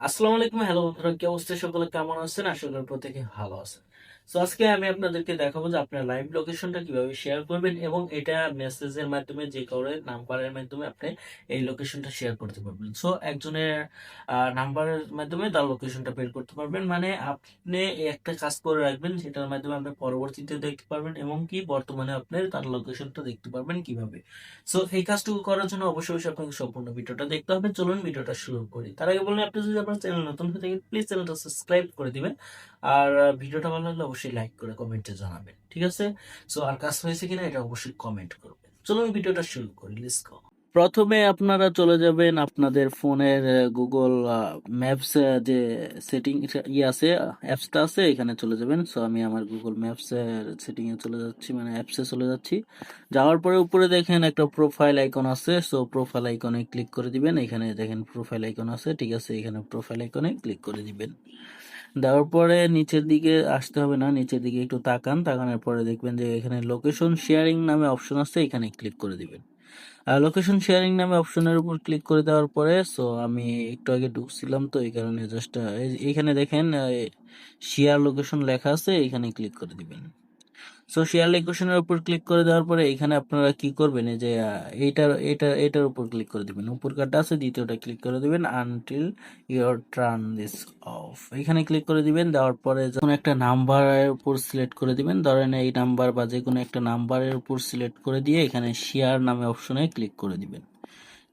আসসালামু আলাইকুম। হ্যালো বন্ধুরা কি অবস্থা? সকলে কেমন আছেন? আশা করি প্রত্যেকে ভালো আছেন। তো আজকে আমি আপনাদেরকে দেখাবো যে আপনার লাইভ লোকেশনটা কীভাবে শেয়ার করবেন এবং এটা মেসেজের মাধ্যমে যে কাউরে নাম্বারের মাধ্যমে আপনি এই লোকেশনটা শেয়ার করতে পারবেন। সো একজনের নাম্বারের মাধ্যমে তার লোকেশনটা বের করতে পারবেন। মানে আপনি একটা কাজ করে রাখবেন, সেটার মাধ্যমে আপনি পরবর্তীতে দেখতে পারবেন এবং কি বর্তমানে আপনি তার লোকেশনটা দেখতে পারবেন কীভাবে। সো এই কাজটুকু করার জন্য অবশ্যই অবশ্যই আপনাকে সম্পূর্ণ ভিডিওটা দেখতে হবে। চলুন ভিডিওটা শুরু করি। তার আগে বললেন আপনি যদি আপনার চ্যানেল নতুন হয়ে থাকেন প্লিজ চ্যানেলটা সাবস্ক্রাইব করে দিবেন। আর ভিডিওটা ভালো লাগলে অবশ্যই লাইক করে কমেন্টে জানাবেন, ঠিক আছে? সো আর কাজ হয়েছে কিনা এটা অবশ্যই কমেন্ট করবেন। চলুন ভিডিওটা শুরু করি লেটস গো প্রথমে আপনারা চলে যাবেন আপনাদের ফোনের গুগল ম্যাপস যে সেটিং ইয়ে আছে অ্যাপসটা আছে, এখানে চলে যাবেন। সো আমি আমার গুগল ম্যাপস এর সেটিং এ চলে যাচ্ছি মানে অ্যাপসে চলে যাচ্ছি। যাওয়ার পরে উপরে দেখেন একটা প্রোফাইল আইকন আছে সো প্রোফাইল আইকনে ক্লিক করে দিবেন। এখানে দেখেন প্রোফাইল আইকন আছে, ঠিক আছে? এখানে প্রোফাইল আইকনে ক্লিক করে দিবেন। দেওয়ার পরে নিচের দিকে আসতে হবে না, নিচের দিকে একটু তাকান, তাকানোর পরে দেখবেন যে এখানে লোকেশন শেয়ারিং নামে অপশন আছে, এখানে ক্লিক করে দিবেন। আর লোকেশন শেয়ারিং নামে অপশনের উপর ক্লিক করে দেওয়ার পরে সো আমি একটু আগে ঢুকছিলাম তো, এই কারণে জাস্ট এখানে দেখেন শেয়ার লোকেশন লেখা আছে, এখানে ক্লিক করে দিবেন। সো শেয়ার লোকেশনের উপর ক্লিক করে দেওয়ার পরে এখানে আপনারা কি করবেন? এই যে এইটার এটা এটার উপর ক্লিক করে দিবেন। উপর কার্ডটা আছে, দ্বিতীয়টা ক্লিক করে দিবেন until your turn this off এখানে ক্লিক করে দিবেন, দেওয়ার পরে যখন একটা নাম্বারের উপর সিলেক্ট করে দিবেন, ধরেন এই নাম্বার বা যে কোনো একটা নাম্বারের উপর সিলেক্ট করে দিয়ে এখানে শেয়ার নামে অপশনে ক্লিক করে দিবেন।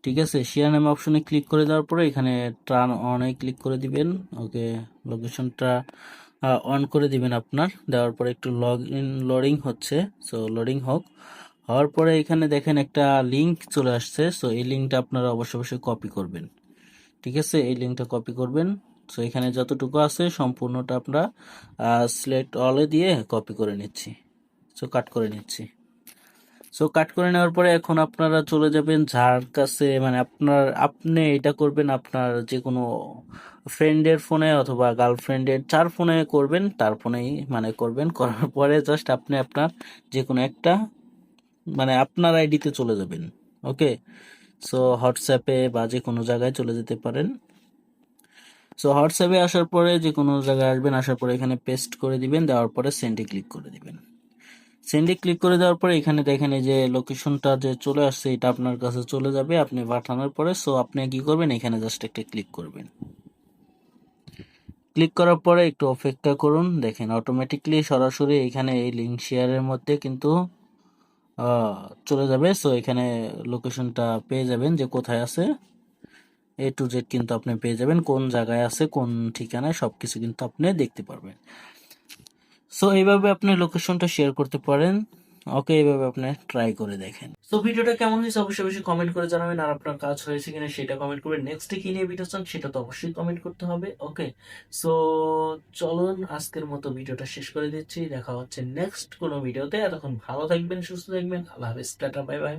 ঠিক আছে? শেয়ার নামে অপশনে ক্লিক করে দেওয়ার পরে এখানে টার্ন অনে ক্লিক করে দিবেন। ওকে লোকেশনটা অন করে দিবেন আপনার। দেওয়ার পরে একটু লগ ইন লোডিং হচ্ছে। সো লোডিং হোক। হওয়ার পরে এখানে দেখেন একটা লিঙ্ক চলে আসছে। সো এই লিঙ্কটা আপনারা অবশ্য অবশ্যই কপি করবেন। ঠিক আছে? এই লিঙ্কটা কপি করবেন। সো এখানে যতটুকু আছে সম্পূর্ণটা আমরা সিলেক্ট অলে দিয়ে কপি করে নিচ্ছি। সো কাট করে নিচ্ছি। সো কাট করে নেওয়ার পরে এখন আপনারা চলে যাবেন যার কাছে মানে আপনার, আপনি এটা করবেন আপনার যে কোনো ফ্রেন্ডের ফোনে অথবা গার্লফ্রেন্ডের যার ফোনে করবেন, তার ফোনেই মানে করবেন, করার পরে জাস্ট আপনি আপনার যে কোনো একটা মানে আপনার আইডিতে চলে যাবেন ওকে সো হোয়াটসঅ্যাপে বা যে কোনো জায়গায় চলে যেতে পারেন। সো হোয়াটসঅ্যাপে আসার পরে যে কোনো জায়গায় আসবেন, আসার পরে এখানে পেস্ট করে দিবেন, দেওয়ার পরে সেন্ডে ক্লিক করে দিবেন। সেন্ডে ক্লিক করে দেওয়ার পরে এখানে দেখেন এই যে লোকেশনটা যে চলে আসছে, এটা আপনার কাছে চলে যাবে, আপনি পাঠানোর পরে। সো আপনি কি করবেন? এখানে জাস্ট একটা ক্লিক করবেন। ক্লিক করার পরে একটু অপেক্ষা করুন। দেখেন অটোমেটিকলি সরাসরি এখানে এই লিঙ্ক শেয়ারের মধ্যে কিন্তু চলে যাবে। সো এখানে লোকেশনটা পেয়ে যাবেন যে কোথায় আছে। এ টু জেড কিন্তু আপনি পেয়ে যাবেন। কোন জায়গায় আছে, কোন ঠিকানায় সব কিছু কিন্তু আপনি দেখতে পারবেন। সো এইভাবে আপনি লোকেশনটা শেয়ার করতে পারেন। ওকে এইভাবে আপনি ট্রাই করে দেখেন। তো ভিডিওটা কেমন হয়েছে অবশ্যই অবশ্যই কমেন্ট করে জানাবেন। আর আপনার কাজ হয়েছে কিনা সেটা কমেন্ট করবেন। নেক্সট কি নিয়ে ভিডিও চান সেটা তো অবশ্যই কমেন্ট করতে হবে। ওকে সো চলুন আজকের মতো ভিডিওটা শেষ করে দিচ্ছি। দেখা হচ্ছে নেক্সট কোনো ভিডিওতে এতক্ষণ ভালো থাকবেন, সুস্থ থাকবেন। আল্লাহ হাফেজ। Tata bye bye